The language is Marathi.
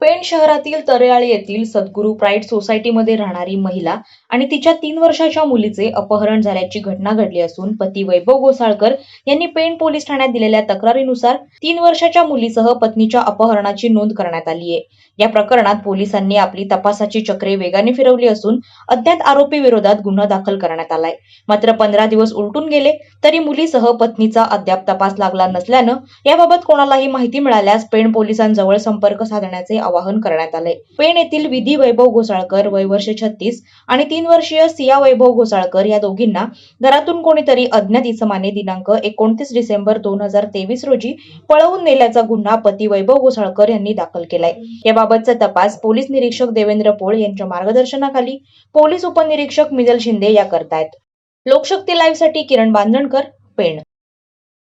पेण शहरातील तरयाळी येथील सद्गुरू प्राईड सोसायटीमध्ये राहणारी महिला आणि तिच्या तीन वर्षाच्या मुलीचे अपहरण झाल्याची घटना घडली असून पती वैभव गोसाळकर यांनी पेण पोलीस ठाण्यात दिलेल्या तक्रारीनुसार तीन वर्षाच्या मुलीसह पत्नीच्या अपहरणाची नोंद करण्यात आली आहे. या प्रकरणात पोलिसांनी आपली तपासाची चक्रे वेगाने फिरवली असून अज्ञात आरोपी विरोधात गुन्हा दाखल करण्यात आलाय. मात्र पंधरा दिवस उलटून गेले तरी मुलीसह पत्नीचा अद्याप तपास लागला नसल्यानं याबाबत कोणालाही माहिती मिळाल्यास पेण पोलिसांजवळ संपर्क साधण्याचे आवाहन करण्यात आले पेण येथील विधी वैभव घोसाळकर वय वर्ष छत्तीस आणि तीन वर्षीय सिया वैभव घोसाळकर या दोघींना घरातून कोणीतरी अज्ञात इसमाने दिनांक एकोणतीस डिसेंबर दोन हजार तेवीस रोजी पळवून नेल्याचा गुन्हा पती वैभव घोसाळकर यांनी दाखल केलाय. याबाबतचा तपास पोलीस निरीक्षक देवेंद्र पोळ यांच्या मार्गदर्शनाखाली पोलीस उपनिरीक्षक मिजल शिंदे या करतायत. लोकशक्ती लाईव्हसाठी किरण बांधणकर पेण.